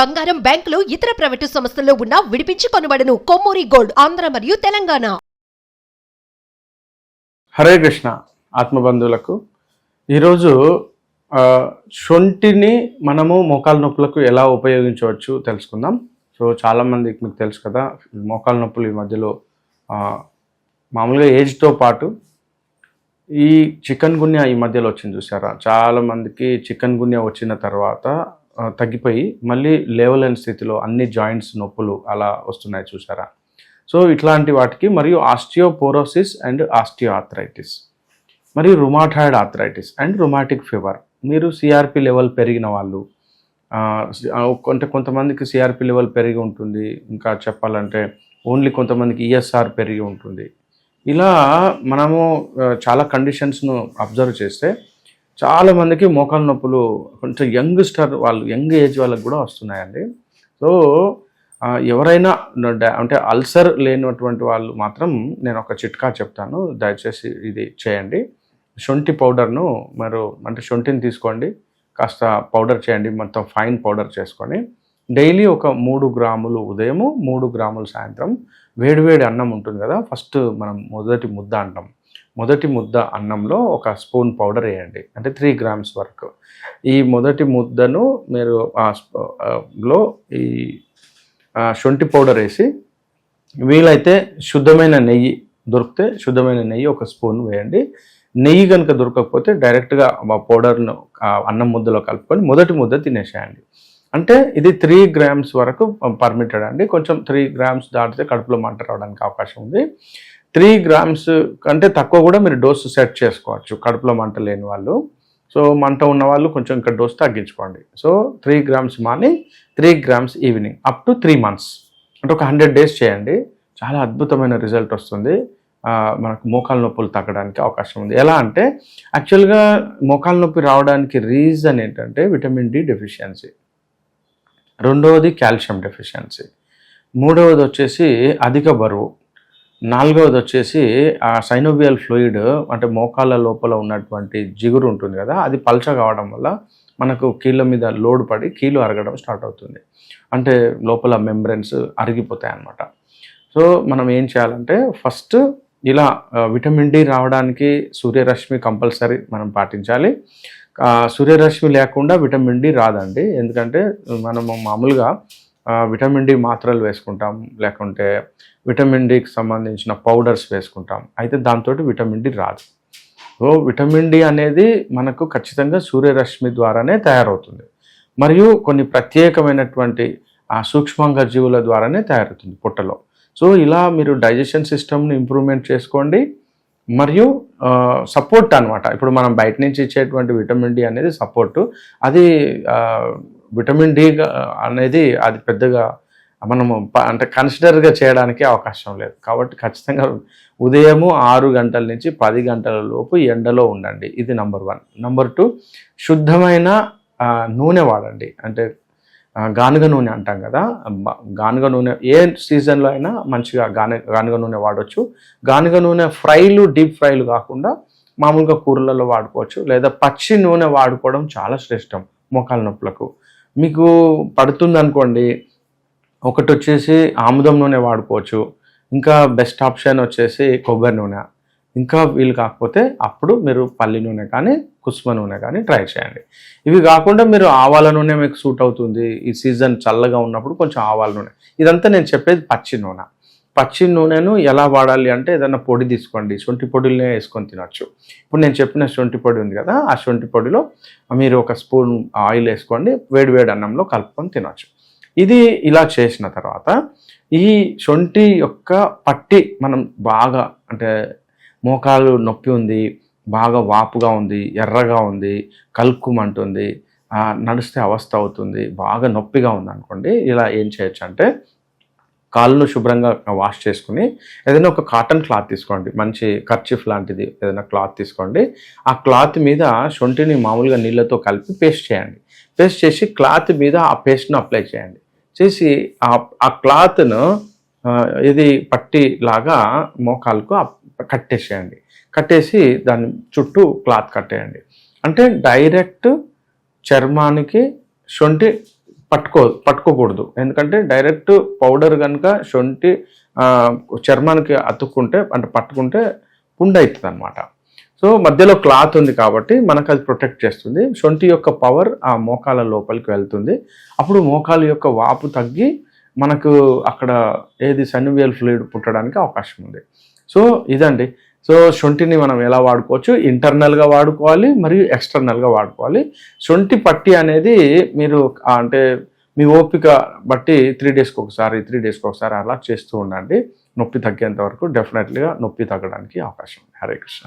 బంగారం బ్యాంకులు ఇతర ప్రైవేటు సంస్థల్లో ఉన్న విడిపించి కొనబడను. కొమ్మూరి గోల్డ్ ఆంధ్ర మరియు తెలంగాణ. హరే కృష్ణ ఆత్మబంధువులకు. ఈరోజు ఆ, మనము మోకాల నొప్పులకు ఎలా ఉపయోగించవచ్చు తెలుసుకుందాం. సో చాలామందికి మీకు తెలుసు కదా మోకాల నొప్పులు ఈ మధ్యలో మామూలుగా ఏజ్తో పాటు ఈ చికెన్ గున్యా ఈ మధ్యలో వచ్చింది చూసారా? చాలామందికి చికెన్ గున్యా వచ్చిన తర్వాత తగ్గిపోయి మళ్ళీ లేవలేని స్థితిలో అన్ని జాయింట్స్ నొప్పులు అలా వస్తున్నాయి చూసారా? సో ఇట్లాంటి వాటికి మరియు ఆస్టియోపోరోసిస్ అండ్ ఆస్టియో ఆర్థరైటిస్ మరియు rheumatoid arthritis and rheumatic fever మీరు సిఆర్పి లెవెల్ పెరిగిన వాళ్ళు అంటే కొంతమందికి సిఆర్పి లెవెల్ పెరిగి ఉంటుంది. ఇంకా చెప్పాలంటే ఓన్లీ కొంతమందికి ఈఎస్ఆర్ పెరిగి ఉంటుంది. ఇలా మనము చాలా కండిషన్స్ను అబ్జర్వ్ చేస్తే చాలా మందికి మోకాలు నొప్పులు కొంచెం యంగ్స్టర్ వాళ్ళు యంగ్ ఏజ్ వాళ్ళకి కూడా వస్తున్నాయండి. సో ఎవరైనా అంటే అల్సర్ లేనటువంటి వాళ్ళు మాత్రం నేను ఒక చిట్కా చెప్తాను. దయచేసి ఇది చేయండి. శొంఠి పౌడర్ను మీరు అంటే శొంఠిని తీసుకోండి. కాస్త పౌడర్ చేయండి మొత్తం ఫైన్ పౌడర్ చేసుకొని. డైలీ ఒక మూడు గ్రాములు ఉదయము మూడు గ్రాములు సాయంత్రం వేడివేడి అన్నం ఉంటుంది కదా ఫస్ట్ మనం మొదటి ముద్ద అంటాం. మొదటి ముద్ద అన్నంలో ఒక స్పూన్ పౌడర్ వేయండి. అంటే త్రీ గ్రామ్స్ వరకు. ఈ మొదటి ముద్దను మీరు ఆ లో ఈ శొంఠి పౌడర్ వేసి వీలైతే శుద్ధమైన నెయ్యి దొరికితే శుద్ధమైన నెయ్యి ఒక స్పూన్ వేయండి. నెయ్యి కనుక దొరకకపోతే డైరెక్ట్గా ఆ పౌడర్ను అన్నం ముద్దలో కలుపుకొని మొదటి ముద్ద తినేసేయండి. అంటే ఇది త్రీ గ్రామ్స్ వరకు పర్మిటెడ్ అండి. కొంచెం త్రీ గ్రామ్స్ దాటితే కడుపులో మంట రావడానికి అవకాశం ఉంది. త్రీ గ్రామ్స్ కంటే తక్కువ కూడా మీరు డోసు సెట్ చేసుకోవచ్చు. కడుపులో మంట లేని వాళ్ళు. సో మంట ఉన్న వాళ్ళు కొంచెం ఇంకా డోస్ తగ్గించుకోండి. So three grams morning three grams evening up to three months. అంటే ఒక హండ్రెడ్ డేస్ చేయండి. చాలా అద్భుతమైన రిజల్ట్ వస్తుంది. మనకు మోకాల నొప్పులు తగ్గడానికి అవకాశం ఉంది. ఎలా అంటే యాక్చువల్గా మోకాల నొప్పి రావడానికి రీజన్ ఏంటంటే విటమిన్ డి డెఫిషియన్సీ. రెండవది కాల్షియం డెఫిషియన్సీ. మూడవది వచ్చేసి అధిక బరువు. నాలుగవది వచ్చేసి ఆ సైనోవియల్ ఫ్లూయిడ్ అంటే మోకాళ్ళ లోపల ఉన్నటువంటి జిగురు ఉంటుంది కదా అది పల్చ కావడం వల్ల మనకు కీళ్ళ మీద లోడ్ పడి కీళ్ళు అరగడం స్టార్ట్ అవుతుంది. అంటే లోపల మెంబ్రెన్స్ అరిగిపోతాయి అన్నమాట. సో మనం ఏం చేయాలంటే ఫస్ట్ ఇలా విటమిన్ డి రావడానికి సూర్యరశ్మి కంపల్సరీ మనం పాటించాలి. సూర్యరశ్మి లేకుండా విటమిన్ డి రాదండి. ఎందుకంటే మనము మామూలుగా విటమిన్ డి మాత్రలు వేసుకుంటాం లేకుంటే విటమిన్ డికి సంబంధించిన పౌడర్స్ వేసుకుంటాం. అయితే దాంతో విటమిన్ డి రాదు. సో విటమిన్ డి అనేది మనకు ఖచ్చితంగా సూర్యరశ్మి ద్వారానే తయారవుతుంది. మరియు కొన్ని ప్రత్యేకమైనటువంటి సూక్ష్మంగ జీవుల ద్వారానే తయారవుతుంది పొట్టలో. సో ఇలా మీరు డైజెషన్ సిస్టమ్ని ఇంప్రూవ్మెంట్ చేసుకోండి. మరియు సపోర్ట్ అనమాట ఇప్పుడు మనం బయట నుంచి ఇచ్చేటువంటి విటమిన్ డి అనేది సపోర్టు అది విటమిన్ డి అనేది అది పెద్దగా మనము అంటే కన్సిడర్గా చేయడానికి అవకాశం లేదు. కాబట్టి ఖచ్చితంగా ఉదయము ఆరు గంటల నుంచి పది గంటల లోపు ఎండలో ఉండండి. ఇది నంబర్ వన్. నంబర్ టూ శుద్ధమైన నూనె వాడండి. అంటే గానుగ నూనె అంటాం కదా. గానుగ నూనె ఏ సీజన్లో అయినా మంచిగా గాన గానుగ నూనె వాడవచ్చు గానుగ నూనె ఫ్రైలు డీప్ ఫ్రైలు కాకుండా మామూలుగా కూరలలో వాడుకోవచ్చు. లేదా పచ్చి నూనె వాడుకోవడం చాలా శ్రేష్టం మోకాల నొప్పులకు. మీకు పడుతుంది అనుకోండి ఒకటి వచ్చేసి ఆముదం నూనె వాడుకోవచ్చు. ఇంకా బెస్ట్ ఆప్షన్ వచ్చేసి కొబ్బరి నూనె. ఇంకా వీలు కాకపోతే అప్పుడు మీరు పల్లి నూనె కానీ కుసుమ నూనె కానీ ట్రై చేయండి. ఇవి కాకుండా మీరు ఆవాల నూనె మీకు సూట్ అవుతుంది. ఈ సీజన్ చల్లగా ఉన్నప్పుడు కొంచెం ఆవాల నూనె. ఇదంతా నేను చెప్పేది పచ్చి నూనె. పచ్చి నూనెను ఎలా వాడాలి అంటే ఏదైనా పొడి తీసుకోండి. శొంఠి పొడినే వేసుకొని తినొచ్చు. ఇప్పుడు నేను చెప్పిన శొంఠి పొడి ఉంది కదా ఆ శొంఠి పొడిలో మీరు ఒక స్పూన్ ఆయిల్ వేసుకోండి. వేడి వేడి అన్నంలో కలుపుకొని తినొచ్చు. ఇది ఇలా చేసిన తర్వాత ఈ శొంఠి యొక్క పట్టి మనం బాగా అంటే మోకాలు నొప్పి ఉంది బాగా వాపుగా ఉంది ఎర్రగా ఉంది కలుక్కుమంటుంది నడిస్తే అవస్థ అవుతుంది బాగా నొప్పిగా ఉంది అనుకోండి ఇలా ఏం చేయొచ్చు అంటే కాళ్ళను శుభ్రంగా వాష్ చేసుకుని ఏదైనా ఒక కాటన్ క్లాత్ తీసుకోండి. మంచి కర్చిఫ్ లాంటిది ఏదైనా క్లాత్ తీసుకోండి. ఆ క్లాత్ మీద శొంఠిని మామూలుగా నీళ్ళతో కలిపి పేస్ట్ చేయండి. పేస్ట్ చేసి క్లాత్ మీద ఆ పేస్ట్ను అప్లై చేయండి. చేసి ఆ క్లాత్ను ఇది పట్టి లాగా మోకాలకు కట్టేసేయండి. కట్టేసి దాని చుట్టూ క్లాత్ కట్టేయండి. అంటే డైరెక్ట్ చర్మానికి శొంఠి పట్టుకో పట్టుకోకూడదు. ఎందుకంటే డైరెక్ట్ పౌడర్ కనుక శొంఠి చర్మానికి అతుక్కుంటే అంటే పట్టుకుంటే పుండు అవుతుంది అనమాట సో మధ్యలో క్లాత్ ఉంది కాబట్టి మనకు అది ప్రొటెక్ట్ చేస్తుంది. శొంఠి యొక్క పవర్ ఆ మోకాల లోపలికి వెళ్తుంది. అప్పుడు మోకాలు యొక్క వాపు తగ్గి మనకు అక్కడ ఏది సన్నివేల్ ఫ్లూయిడ్ పుట్టడానికి అవకాశం ఉంది. సో ఇదండి. సో శొంఠిని మనం ఎలా వాడుకోవచ్చు? ఇంటర్నల్గా వాడుకోవాలి మరియు ఎక్స్టర్నల్గా వాడుకోవాలి. శొంఠి పట్టి అనేది మీరు అంటే మీ ఓపిక బట్టి త్రీ డేస్కి ఒకసారి త్రీ డేస్కి ఒకసారి అలా చేస్తూ ఉండండి. నొప్పి తగ్గేంత వరకు డెఫినెట్లీగా నొప్పి తగ్గడానికి అవకాశం ఉంది. హరే కృష్ణ.